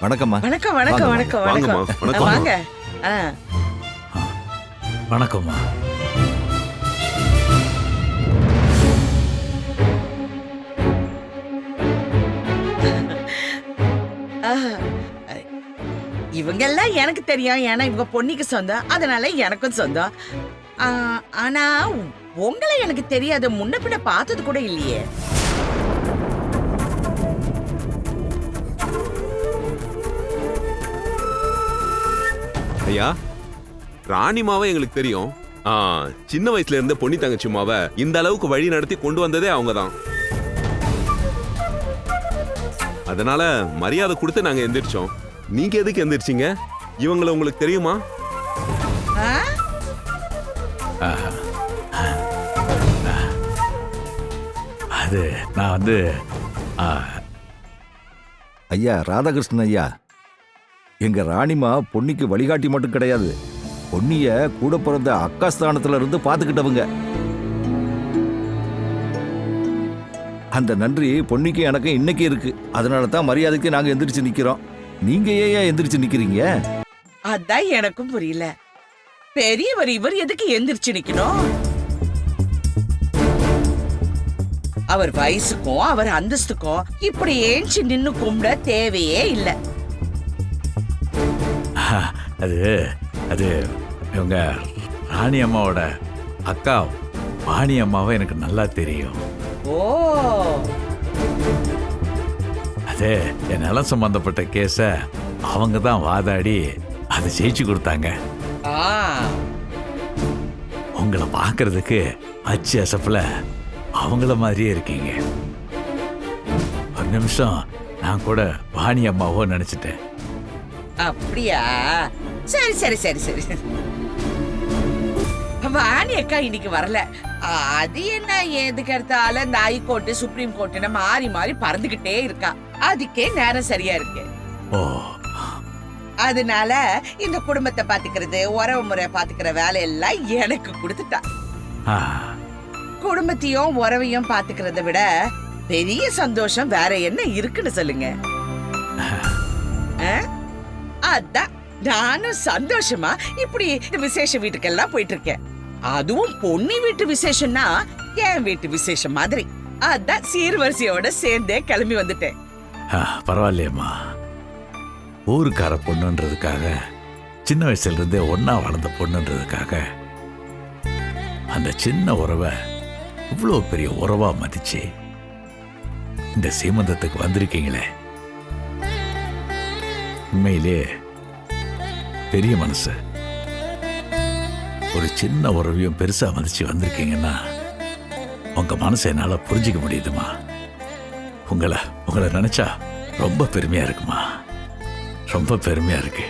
வணக்கம்மா. வணக்கம் வணக்கம் வணக்கம் வணக்கம். வணக்கம். வாங்க. ஆ, வணக்கம்மா. ஆ. இவங்கெல்லாம் எனக்கு தெரியும். ஏன்னா இவங்க பொன்னிக்கு சொந்தம். அதனால எனக்கும் சொந்தம். ஆ, ஆனா உங்களை எனக்கு தெரியாது. முன்ன பின்ன பார்த்தது கூட இல்லையே. ஐயா ராணிமாவை எங்களுக்கு தெரியும். ஆ, சின்ன வயசுல இருந்த பொன்னி தங்கச்சிமாவை இந்த அளவுக்கு வழி நடத்தி கொண்டு வந்ததே அவங்க தான் அதனால மரியாதை கொடுத்து நாங்க எந்திரிச்சோம். நீங்க எதுக்கு எந்திரிச்சீங்க? இவங்கள உங்களுக்கு தெரியுமா? அது நான் வந்து ஆ, ஐயா ராதாகிருஷ்ணன் ஐயா எங்க ராணிமா பொன்னிக்கு வழிகாட்டி மட்டும் கிடையாது. பொன்னிய கூட பிறந்த அக்கா ஸ்தானத்துல இருந்து பாத்துக்கிட்டவங்க அந்த நன்றி பொன்னிக்கு எனக்கு இன்னைக்கு இருக்கு. அதனால தான் மரியாதைக்கு நாங்க எந்திரிச்சு நிக்கிறோம். நீங்க ஏன் எந்திரிச்சு நிக்கிறீங்க? அதான் எனக்கும் புரியல. பெரியவர் இவர் எதுக்கு எந்திரிச்சு நிக்கணும்? அவர் வயசுக்கும் அவர் அந்தஸ்துக்கும் இப்படி ஏஞ்சி நின்னு கும்பிட தேவையே இல்லை. அது அது இவங்க ராணி அம்மாவோட அக்கா வாணி அம்மாவை எனக்கு நல்லா தெரியும். ஓ. அது என் நிலம் சம்பந்தப்பட்ட கேஸை அவங்க தான் வாதாடி அதை ஜெயிச்சு கொடுத்தாங்க. உங்களை பார்க்கறதுக்கு அச்சு அசப்புல அவங்கள மாதிரியே இருக்கீங்க. ஒரு நிமிஷம் நான் கூட வாணி அம்மாவோ நினைச்சிட்டேன். அப்படியா? சரி சரி சரி சரி. வாணி அக்கா இன்னைக்கு வரல. அது என்ன எதுக்கு எடுத்தாலும் இந்த ஹைகோர்ட்டு சுப்ரீம் கோர்ட்டுன்னு மாறி மாறி பறந்துகிட்டே இருக்கா. அதுக்கே நேரம் சரியா இருக்கு. அதனால இந்த குடும்பத்தை பாத்துக்கிறது உறவு முறை பாத்துக்கிற வேலையெல்லாம் எனக்கு கொடுத்துட்டா. குடும்பத்தையும் உறவையும் பாத்துக்கிறத விட பெரிய சந்தோஷம் வேற என்ன இருக்குன்னு சொல்லுங்க? அதான். நானும் சந்தோஷமா இப்படி இந்த விசேஷ வீட்டுக்கெல்லாம் போயிட்டு இருக்கேன் அதுவும் பொன்னி வீட்டு விசேஷம்னா என் வீட்டு விசேஷம் மாதிரி. அதான் சீர்வரிசையோட சேர்ந்தே கிளம்பி வந்துட்டேன். பரவாயில்லையம்மா. ஊருக்கார பொண்ணுன்றதுக்காக சின்ன வயசுல இருந்தே ஒன்னா வளர்ந்த பொண்ணுன்றதுக்காக அந்த சின்ன உறவை இவ்வளோ பெரிய உறவா மதிச்சு இந்த சீமந்தத்துக்கு வந்திருக்கீங்களே. உண்மையிலே பெரிய மனசு. ஒரு சின்ன உறவையும் பெருசா மதிச்சு வந்திருக்கீங்கன்னா உங்க மனசை என்னால புரிஞ்சுக்க முடியுதுமா? உங்களை உங்களை நினைச்சா ரொம்ப பெருமையா இருக்குமா? ரொம்ப பெருமையா இருக்கு.